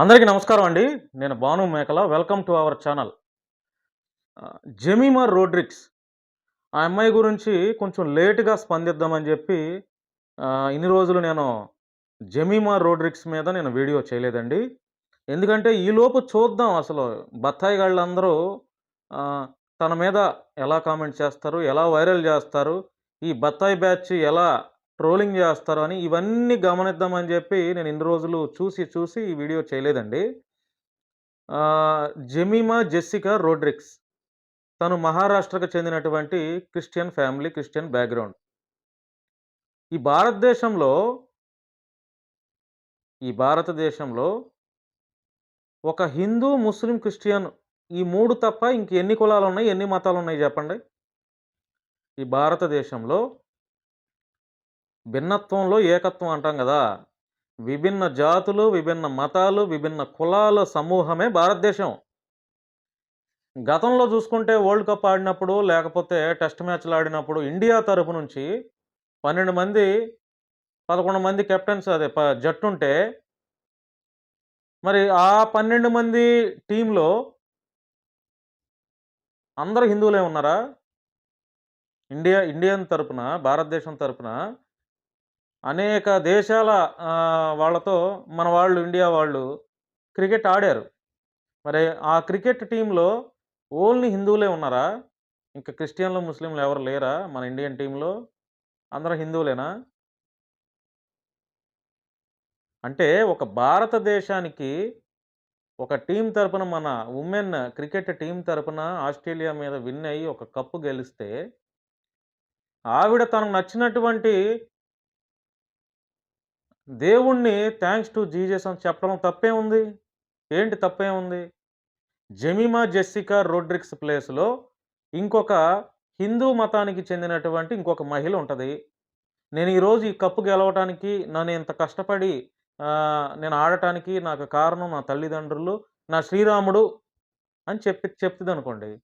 అందరికీ నమస్కారం అండి. నేను Bhanu Mekala. Welcome to our channel. Jemimah Rodrigues. ఆ అమ్మాయి గురించి కొంచెం లేటుగా స్పందిద్దామని చెప్పి ఇన్ని రోజులు నేను జెమీమా రోడ్రిక్స్ మీద నేను వీడియో చేయలేదండి. ఎందుకంటే ఈలోపు చూద్దాం అసలు బత్తాయి గాళ్ళందరూ తన మీద ఎలా కామెంట్ చేస్తారు ఎలా వైరల్ చేస్తారు ఈ బత్తాయి బ్యాచ్ ఎలా ట్రోలింగ్ చేస్తారు అని ఇవన్నీ గమనిద్దామని చెప్పి నేను ఇన్ని రోజులు చూసి చూసి ఈ వీడియో చేయలేదండి. Jemimah Jessica Rodrigues. తను మహారాష్ట్రకు చెందినటువంటి క్రిస్టియన్ ఫ్యామిలీ క్రిస్టియన్ బ్యాక్గ్రౌండ్. ఈ భారతదేశంలో ఈ భారతదేశంలో ఒక హిందూ ముస్లిం క్రిస్టియన్ ఈ మూడు తప్ప ఇంక ఎన్ని కులాలు ఉన్నాయి ఎన్ని మతాలు ఉన్నాయి చెప్పండి? ఈ భారతదేశంలో భిన్నత్వంలో ఏకత్వం అంటాం కదా. విభిన్న జాతులు విభిన్న మతాలు విభిన్న కులాల సమూహమే భారతదేశం. గతంలో చూసుకుంటే వరల్డ్ కప్ ఆడినప్పుడు లేకపోతే టెస్ట్ మ్యాచ్లు ఆడినప్పుడు ఇండియా తరపు నుంచి పన్నెండు మంది పదకొండు మంది కెప్టెన్స్ అదే ప జట్టు ఉంటే మరి ఆ పన్నెండు మంది టీంలో అందరూ హిందువులే ఉన్నారా? ఇండియా ఇండియన్ తరపున భారతదేశం తరపున అనేక దేశాల వాళ్ళతో మన వాళ్ళు ఇండియా వాళ్ళు క్రికెట్ ఆడారు. మరి ఆ క్రికెట్ టీంలో ఓన్లీ హిందువులే ఉన్నారా? ఇంకా క్రిస్టియన్లు ముస్లింలు ఎవరు లేరా మన ఇండియన్ టీంలో? అందరూ హిందువులేనా? అంటే ఒక భారతదేశానికి ఒక టీం తరపున మన ఉమెన్ క్రికెట్ టీం తరపున ఆస్ట్రేలియా మీద విన్ అయ్యి ఒక కప్పు గెలిస్తే ఆవిడ తనకు నచ్చినటువంటి దేవుణ్ణి థ్యాంక్స్ టు జీజస్ అని చెప్పడం తప్పే ఉంది. ఏంటి తప్పే ఉంది? జెమిమా జెస్సికా రోడ్రిక్స్ ప్లేస్లో ఇంకొక హిందూ మతానికి చెందినటువంటి ఇంకొక మహిళ ఉంటుంది. నేను ఈరోజు ఈ కప్పు గెలవటానికి నన్ను ఇంత కష్టపడి నేను ఆడటానికి నాకు కారణం నా తల్లిదండ్రులు నా శ్రీరాముడు అని చెప్పి చెప్తుంది అనుకోండి.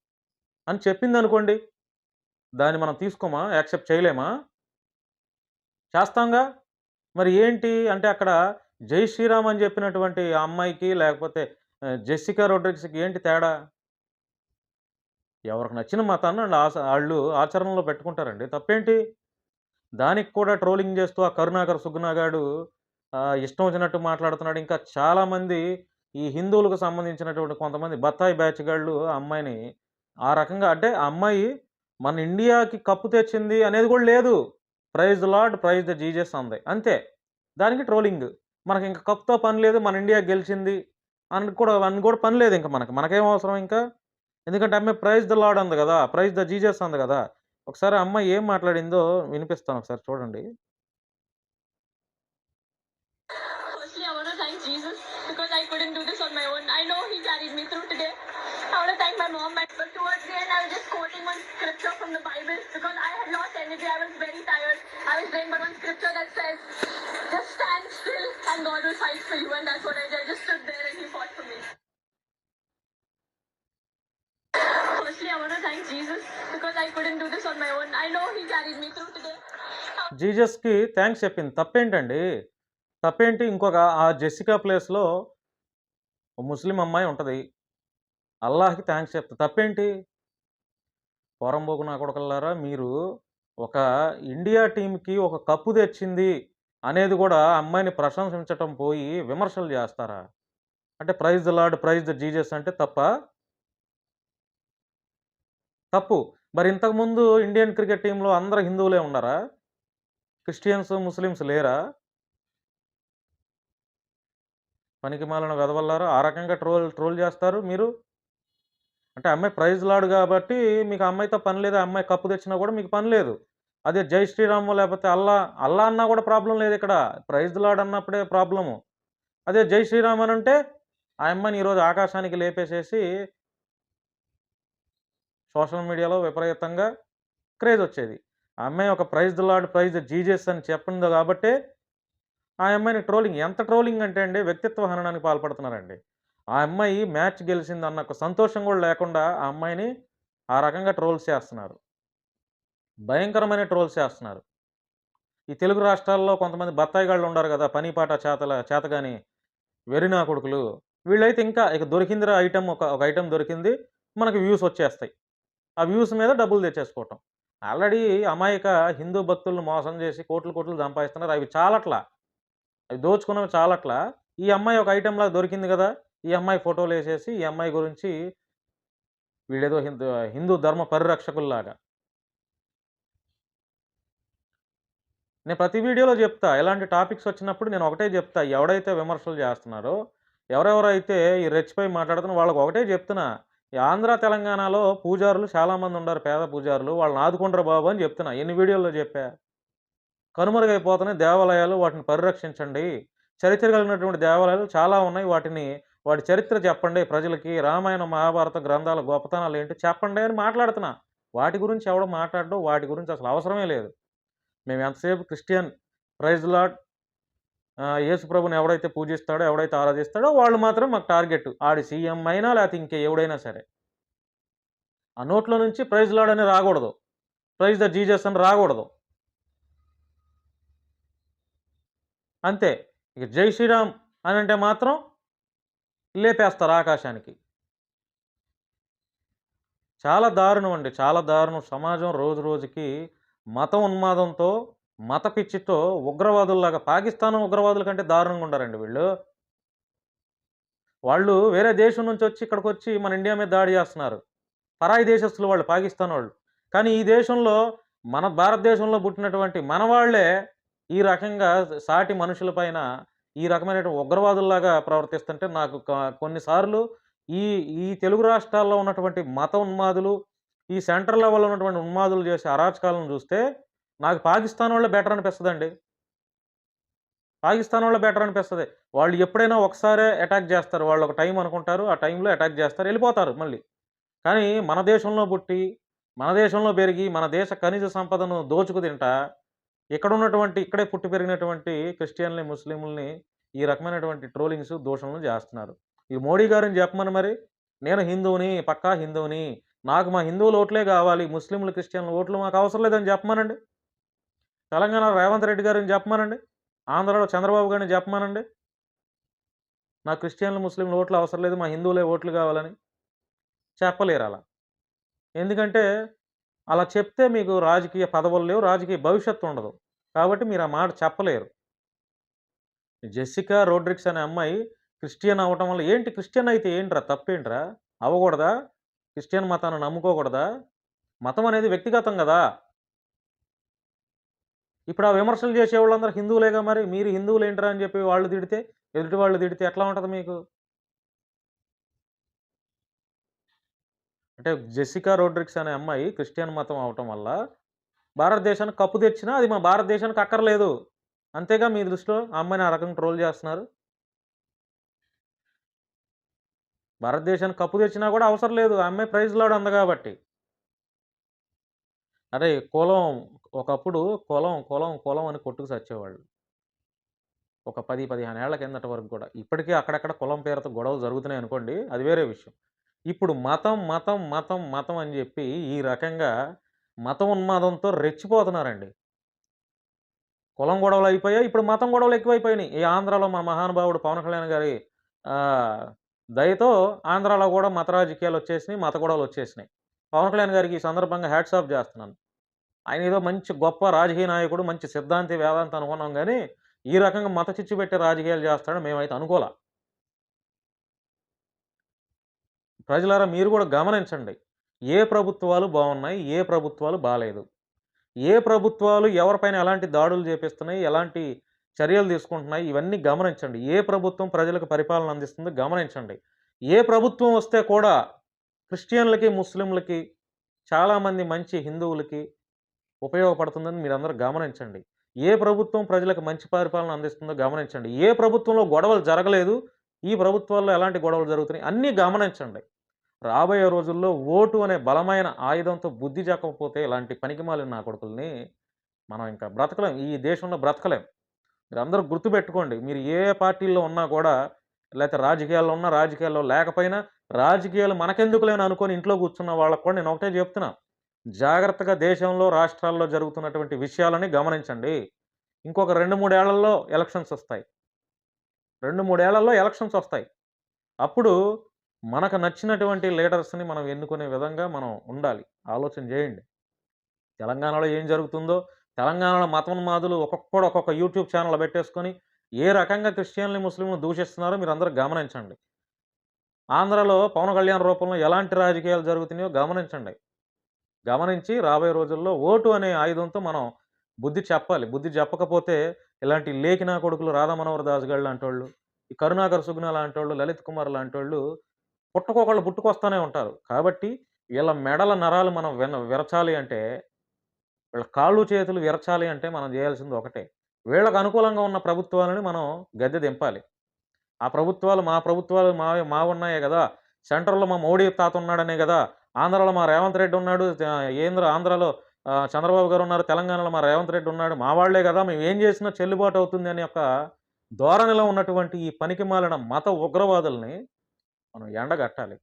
అని చెప్పింది అనుకోండి. దాన్ని మనం తీసుకోమా? యాక్సెప్ట్ చేయలేమా? చేస్తాంగా? మరి ఏంటి? అంటే అక్కడ జై శ్రీరామ్ అని చెప్పినటువంటి ఆ అమ్మాయికి లేకపోతే జెస్సికా రోడ్రిక్స్కి ఏంటి తేడా? ఎవరికి నచ్చిన మతాన్ని వాళ్ళు వాళ్ళు ఆచరణలో పెట్టుకుంటారండి. తప్పేంటి? దానికి కూడా ట్రోలింగ్ చేస్తూ ఆ కరుణాకర్ సుగ్నాగాడు ఇష్టం వచ్చినట్టు మాట్లాడుతున్నాడు. ఇంకా చాలామంది ఈ హిందువులకు సంబంధించినటువంటి కొంతమంది బత్తాయి బ్యాచ్ గాళ్ళు ఆ అమ్మాయిని ఆ రకంగా అంటే ఆ అమ్మాయి మన ఇండియాకి కప్పు తెచ్చింది అనేది కూడా లేదు. Praise Lord praise the Jesus అంది. అంతే. దానికి ట్రోలింగ్. మనకి ఇంకా కప్తో పని లేదు మన ఇండియా గెలిచింది అని కూడా అని కూడా పని లేదు ఇంకా మనకి. మనకేం అవసరం ఇంకా? ఎందుకంటే అమ్మాయి ప్రైజ్ ద లాడ్ అంది కదా ప్రైజ్ ద జీజస్ అంది కదా. ఒకసారి అమ్మాయి ఏం మాట్లాడిందో వినిపిస్తాను ఒకసారి చూడండి. I but one scripture that says, "Just stand still, and God will fight for you." And that's what I did. I just stood there, and He fought for me. Firstly, I want to thank Jesus because I couldn't do this on my own. I know He carried me through today. జీజస్కి thanks చెప్పింది తప్పేంటండి తప్పేంటి ఇంకొక ఆ Jessica ప్లేస్లో ముస్లిం అమ్మాయి ఉంటుంది అల్లాహ్కి thanks చెప్తా తప్పేంటి పోరంబోకు నా కొడకల్లారా మీరు ఒక ఇండియా టీంకి ఒక కప్పు తెచ్చింది అనేది కూడా అమ్మాయిని ప్రశంసించటం పోయి విమర్శలు చేస్తారా? అంటే praise the Lord praise the Jesus అంటే తప్ప? తప్పు. మరి ఇంతకుముందు ఇండియన్ క్రికెట్ టీంలో అందరు హిందువులే ఉన్నారా? క్రిస్టియన్స్ ముస్లిమ్స్ లేరా? పనికి మాలను వెదవల్లారు? ఆ రకంగా ట్రోల్ ట్రోల్ చేస్తారు మీరు? అంటే అమ్మాయి ప్రైజ్ లాడు కాబట్టి మీకు అమ్మాయితో పని లేదు ఆ అమ్మాయి కప్పు తెచ్చినా కూడా మీకు పని లేదు. అదే జై శ్రీరామ్ లేకపోతే అల్లా అల్లా అన్నా కూడా ప్రాబ్లం లేదు ఇక్కడ. ప్రైజ్ లాడ్ అన్నప్పుడే ప్రాబ్లము. అదే జై శ్రీరామ్ అని అంటే ఆ అమ్మాయిని ఈరోజు ఆకాశానికి లేపేసేసి సోషల్ మీడియాలో విపరీతంగా క్రేజ్ వచ్చేది. ఆ అమ్మాయి ఒక praise Lord Lord praise Jesus Jesus అని చెప్పిందో కాబట్టి ఆ అమ్మాయిని ట్రోలింగ్ ఎంత ట్రోలింగ్ అంటే అండి వ్యక్తిత్వ హననానికి పాల్పడుతున్నారండి. ఆ అమ్మాయి మ్యాచ్ గెలిచింది అన్న ఒక సంతోషం కూడా లేకుండా ఆ అమ్మాయిని ఆ రకంగా ట్రోల్స్ చేస్తున్నారు భయంకరమైన ట్రోల్స్ చేస్తున్నారు ఈ తెలుగు రాష్ట్రాల్లో కొంతమంది బత్తాయిగాళ్ళు ఉన్నారు కదా పనిపాట చేతల చేతగాని వెరినా కొడుకులు. వీళ్ళైతే ఇంకా ఇక దొరికిందిరా ఐటెమ్ ఒక ఒక ఐటెమ్ దొరికింది. మనకి వ్యూస్ వచ్చేస్తాయి. ఆ వ్యూస్ మీద డబ్బులు తెచ్చేసుకోవటం. ఆల్రెడీ అమాయక హిందూ భక్తులను మోసం చేసి కోట్లు, కోట్లు సంపాదిస్తున్నారు. అవి చాలట్లా. అవి దోచుకున్నవి చాలట్లా. ఈ అమ్మాయి ఒక ఐటెంలా దొరికింది కదా ఈ అమ్మాయి ఫోటోలు వేసేసి ఈ అమ్మాయి గురించి వీళ్ళేదో హిందూ హిందూ ధర్మ పరిరక్షకుల్లాగా. నేను ప్రతి వీడియోలో చెప్తా. ఇలాంటి టాపిక్స్ వచ్చినప్పుడు నేను ఒకటే చెప్తా. ఎవడైతే విమర్శలు చేస్తున్నారో, ఎవరెవరైతే ఈ రెచ్చిపోయి మాట్లాడుతున్న వాళ్ళకి ఒకటే చెప్తున్నా. ఈ ఆంధ్ర, తెలంగాణలో పూజారులు చాలామంది ఉన్నారు పేద పూజారులు. వాళ్ళని ఆదుకుంటారు బాబు అని చెప్తున్నా. ఎన్ని వీడియోల్లో చెప్పా. కనుమరుగైపోతున్నాయి దేవాలయాలు. వాటిని పరిరక్షించండి. చరిత్ర కలిగినటువంటి దేవాలయాలు చాలా ఉన్నాయి. వాటిని వాడి చరిత్ర చెప్పండి ప్రజలకి. రామాయణ, మహాభారత గ్రంథాల గొప్పతనాలు ఏంటో చెప్పండి అని మాట్లాడుతున్నా. వాటి గురించి ఎవడు మాట్లాడడం వాటి గురించి అసలు అవసరమే లేదు. మేము ఎంతసేపు క్రిస్టియన్ ప్రైజ్ లార్డ్ యేసు ప్రభుని ఎవడైతే పూజిస్తాడో, ఎవడైతే ఆరాధిస్తాడో వాళ్ళు మాత్రం మాకు టార్గెట్. ఆడి సీఎం అయినా లేకపోతే ఇంకే ఎవడైనా సరే. ఆ నోట్లో నుంచి ప్రైజ్ లార్డ్ అని రాకూడదు. ప్రైజ్ ద జీజస్ అని రాకూడదు. అంతే. ఇక జై శ్రీరామ్ అని అంటే మాత్రం లేపేస్తారు ఆకాశానికి. చాలా దారుణం అండి. చాలా దారుణం. సమాజం రోజు రోజుకి మత ఉన్మాదంతో, మత పిచ్చితో ఉగ్రవాదుల్లాగా పాకిస్తాన్ ఉగ్రవాదుల కంటే దారుణంగా ఉండారండి వీళ్ళు. వాళ్ళు వేరే దేశం నుంచి వచ్చి ఇక్కడికి వచ్చి మన ఇండియా మీద దాడి చేస్తున్నారు. పరాయి దేశస్తులు వాళ్ళు పాకిస్తాన్ వాళ్ళు. కానీ ఈ దేశంలో మన భారతదేశంలో పుట్టినటువంటి మన వాళ్ళే ఈ రకంగా సాటి మనుషుల పైన ఈ రకమైనటువంటి ఉగ్రవాదుల్లాగా ప్రవర్తిస్తుంటే నాకు కొన్నిసార్లు ఈ ఈ తెలుగు రాష్ట్రాల్లో ఉన్నటువంటి మత ఉన్మాదులు, ఈ సెంట్రల్ లెవెల్‌లో ఉన్నటువంటి ఉన్మాదులు చేసే అరాచకాలను చూస్తే నాకు పాకిస్తాన్ వాళ్ళే బెటర్ అనిపిస్తుందండి పాకిస్తాన్ వాళ్ళే బెటర్ అనిపిస్తుంది వాళ్ళు ఎప్పుడైనా ఒకసారే అటాక్ చేస్తారు. వాళ్ళు ఒక టైం అనుకుంటారు. ఆ టైంలో అటాక్ చేస్తారు. వెళ్ళిపోతారు మళ్ళీ. కానీ మన దేశంలో పుట్టి, మన దేశంలో పెరిగి, మన దేశ ఖనిజ సంపదను దోచుకు తింటా, ఇక్కడ ఉన్నటువంటి ఇక్కడే పుట్టి పెరిగినటువంటి క్రిస్టియన్‌లని, ముస్లింలని ఈ రకమైనటువంటి ట్రోలింగ్స్, దోషణలు చేస్తున్నారు. ఈ మోడీ గారిని చెప్పమని మరి. నేను హిందువుని, పక్కా హిందువుని. నాకు మా హిందువుల ఓట్లే కావాలి. ముస్లింలు, క్రిస్టియన్‌ల ఓట్లు మాకు అవసరం లేదని చెప్పమనండి. తెలంగాణ రేవంత్ రెడ్డి గారిని చెప్పమనండి. ఆంధ్రలో చంద్రబాబు గారిని చెప్పమనండి. నాకు క్రిస్టియన్‌లు, ముస్లింలు ఓట్లు అవసరం లేదు. మా హిందువులే ఓట్లు కావాలని. చెప్పలేరు అలా ఎందుకంటే అలా చెప్తే మీకు రాజకీయ పదవులు లేవు. రాజకీయ భవిష్యత్తు ఉండదు. కాబట్టి మీరు ఆ మాట చెప్పలేరు. జెస్సికా రోడ్రిక్స్ అనే అమ్మాయి క్రిస్టియన్ అవ్వటం వల్ల ఏంటి క్రిస్టియన్ అయితే ఏంట్రా? తప్పేంట్రా? అవ్వకూడదా? క్రిస్టియన్ మతాన్ని నమ్ముకోకూడదా? మతం అనేది వ్యక్తిగతం కదా ఇప్పుడు ఆ విమర్శలు చేసే వాళ్ళందరూ హిందువులేగా మరి. మీరు హిందువులు ఏంట్రా అని చెప్పి వాళ్ళు తిడితే, ఎదుటి వాళ్ళు తిడితే ఎట్లా ఉంటుంది మీకు? అంటే జెసికా రోడ్రిక్స్ అనే అమ్మాయి క్రిస్టియన్ మతం అవ్వటం వల్ల భారతదేశానికి కప్పు తెచ్చినా అది మా భారతదేశానికి అక్కర్లేదు. అంతేగా మీ దృష్టిలో ఆ అమ్మాయిని ఆ రకంగా ట్రోల్ చేస్తున్నారు? భారతదేశానికి కప్పు తెచ్చినా కూడా అవసరం లేదు. ఆ అమ్మాయి ప్రైజ్ లాడు అంద కాబట్టి. అరే! కులం ఒకప్పుడు కులం, కులం, కులం అని కొట్టుకు సచ్చేవాళ్ళు. ఒక 10, 15 ఏళ్ళ కిందట వరకు కూడా ఇప్పటికీ అక్కడక్కడ కులం పేరుతో గొడవలు జరుగుతున్నాయి అనుకోండి. అది వేరే విషయం. ఇప్పుడు మతం, మతం, మతం, మతం అని చెప్పి ఈ రకంగా మత ఉన్మాదంతో రెచ్చిపోతున్నారండి. కులం గొడవలు అయిపోయాయి. ఇప్పుడు మతం గొడవలు ఎక్కువైపోయినాయి. ఈ ఆంధ్రాలో మా మహానుభావుడు పవన్ కళ్యాణ్ గారి దయతో ఆంధ్రాలో కూడా మత రాజకీయాలు వచ్చేసినాయి. మత గొడవలు వచ్చేసినాయి. పవన్ కళ్యాణ్ గారికి ఈ సందర్భంగా హ్యాట్స్ ఆఫ్ చేస్తున్నాను. ఆయన ఏదో మంచి గొప్ప రాజకీయ నాయకుడు, మంచి సిద్ధాంతి, వేదాంతి అనుకున్నాం కానీ ఈ రకంగా మత చిచ్చు పెట్టే రాజకీయాలు చేస్తాడని మేమైతే అనుకోలే ప్రజలారా మీరు కూడా గమనించండి. ఏ ప్రభుత్వాలు బాగున్నాయి ఏ ప్రభుత్వాలు బాగాలేదు ఏ ప్రభుత్వాలు ఎవరిపైన ఎలాంటి దాడులు చేపిస్తున్నాయి? ఎలాంటి చర్యలు తీసుకుంటున్నాయి? ఇవన్నీ గమనించండి. ఏ ప్రభుత్వం ప్రజలకు పరిపాలన అందిస్తుందో గమనించండి. ఏ ప్రభుత్వం వస్తే కూడా క్రిస్టియన్‌లకి, ముస్లింలకి చాలామంది మంచి హిందువులకి ఉపయోగపడుతుందని మీరందరూ గమనించండి. ఏ ప్రభుత్వం ప్రజలకు మంచి పరిపాలన అందిస్తుందో గమనించండి. ఏ ప్రభుత్వంలో గొడవలు జరగలేదు? ఈ ప్రభుత్వాల్లో ఎలాంటి గొడవలు జరుగుతున్నాయి? అన్నీ గమనించండి. రాబోయే రోజుల్లో ఓటు అనే బలమైన ఆయుధంతో బుద్ధి చెప్పకపోతే ఇలాంటి పనికిమాలిన నా కొడుకుల్ని మనం ఇంకా బ్రతకలేం. ఈ దేశంలో బ్రతకలేం. మీరందరూ గుర్తుపెట్టుకోండి. మీరు ఏ పార్టీల్లో ఉన్నా కూడా లేకపోతే రాజకీయాల్లో ఉన్నా, రాజకీయాల్లో లేకపోయినా, రాజకీయాలు మనకెందుకు లేని అనుకొని ఇంట్లో కూర్చున్న వాళ్ళకి కూడా నేను ఒకటే చెప్తున్నా. జాగ్రత్తగా దేశంలో, రాష్ట్రాల్లో జరుగుతున్నటువంటి విషయాలని గమనించండి. ఇంకొక రెండు మూడేళ్ళలో ఎలక్షన్స్ వస్తాయి. రెండు మూడేళ్ళలో ఎలక్షన్స్ వస్తాయి అప్పుడు మనకు నచ్చినటువంటి లీడర్స్ని మనం ఎన్నుకునే విధంగా మనం ఉండాలి. ఆలోచన చేయండి. తెలంగాణలో ఏం జరుగుతుందో తెలంగాణలో మతోన్మాదులు ఒక్కొక్కడు ఒక్కొక్క యూట్యూబ్ ఛానల్ పెట్టేసుకొని ఏ రకంగా క్రిస్టియన్లు ముస్లింలు దూషిస్తున్నారో మీరు అందరూ గమనించండి. ఆంధ్రలో పవన్ కళ్యాణ్ రూపంలో ఎలాంటి రాజకీయాలు జరుగుతున్నాయో గమనించండి. గమనించి రాబోయే రోజుల్లో ఓటు అనే ఆయుధంతో మనం బుద్ధి చెప్పాలి. బుద్ధి చెప్పకపోతే ఇలాంటి లేఖినా కొడుకులు రాధా మనోహర్ దాస్ గారు లాంటి వాళ్ళు ఈ కరుణాకర్ సుగ్న లాంటి వాళ్ళు లలిత్ కుమార్ లాంటి వాళ్ళు పుట్టుకోకళ్ళు పుట్టుకొస్తూనే ఉంటారు. కాబట్టి వీళ్ళ మెడల నరాలు మనం విన విరచాలి అంటే వీళ్ళ కాళ్ళు చేతులు విరచాలి అంటే మనం చేయాల్సింది ఒకటే. వీళ్ళకు అనుకూలంగా ఉన్న ప్రభుత్వాలని మనం గద్దె దింపాలి. ఆ ప్రభుత్వాలు మా ప్రభుత్వాలు మా మా ఉన్నాయే కదా. సెంట్రల్లో మా మోడీ తాత ఉన్నాడనే కదా. ఆంధ్రాలో మా రేవంత్ రెడ్డి ఉన్నాడు. ఏంద్ర ఆంధ్రాలో చంద్రబాబు గారు ఉన్నారు. తెలంగాణలో మా రేవంత్ రెడ్డి ఉన్నాడు. మా వాళ్ళే కదా. మేము ఏం చేసినా చెల్లుబాటు అవుతుంది అనే ఒక ధోరణిలో ఉన్నటువంటి ఈ పనికి మాలిన మత ఉగ్రవాదుల్ని మనం ఎండగట్టాలి.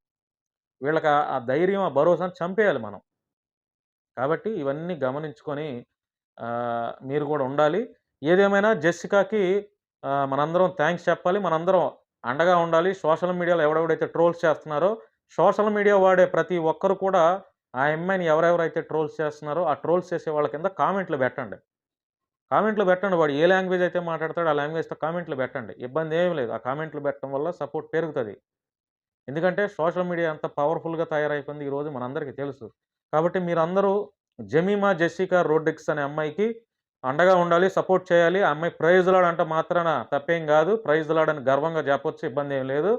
వీళ్ళకి ఆ- ధైర్యం ఆ భరోసాను చంపేయాలి మనం. కాబట్టి ఇవన్నీ గమనించుకొని మీరు కూడా ఉండాలి. ఏదేమైనా జెస్సికాకి మనందరం థ్యాంక్స్ చెప్పాలి. మనందరం అండగా ఉండాలి. సోషల్ మీడియాలో ఎవడెవడైతే ట్రోల్స్ చేస్తున్నారో సోషల్ మీడియా వాడే ప్రతి ఒక్కరు కూడా ఆ అమ్మాయిని ఎవరెవరైతే ట్రోల్స్ చేస్తున్నారో ఆ ట్రోల్స్ చేసే వాళ్ళ కింద కామెంట్లు పెట్టండి. కామెంట్లు పెట్టండి. వాడు ఏ లాంగ్వేజ్ అయితే మాట్లాడతాడో ఆ లాంగ్వేజ్తో కామెంట్లు పెట్టండి. ఇబ్బంది ఏం లేదు. ఆ కామెంట్లు పెట్టడం వల్ల సపోర్ట్ పెరుగుతుంది. ఎందుకంటే సోషల్ మీడియా ఎంత పవర్ఫుల్గా తయారైపోయింది ఈరోజు మనందరికీ తెలుసు. కాబట్టి మీరందరూ జమీమా జెసికా రోడ్రిక్స్ అనే అమ్మాయికి అండగా ఉండాలి సపోర్ట్ చేయాలి. ఆ అమ్మాయి ప్రైజ్లాడ్ అంటే మాత్రాన తప్పేం కాదు. ప్రైజ్లాడ్ అని గర్వంగా చెప్పొచ్చు ఇబ్బంది ఏం లేదు.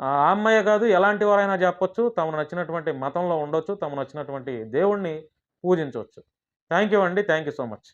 ఆ అమ్మాయి కాదు ఎలాంటి వారైనా చెప్పొచ్చు. తమను నచ్చినటువంటి మతంలో ఉండొచ్చు తమను నచ్చినటువంటి దేవుణ్ణి పూజించవచ్చు థ్యాంక్ యూ అండి. Thank you so much.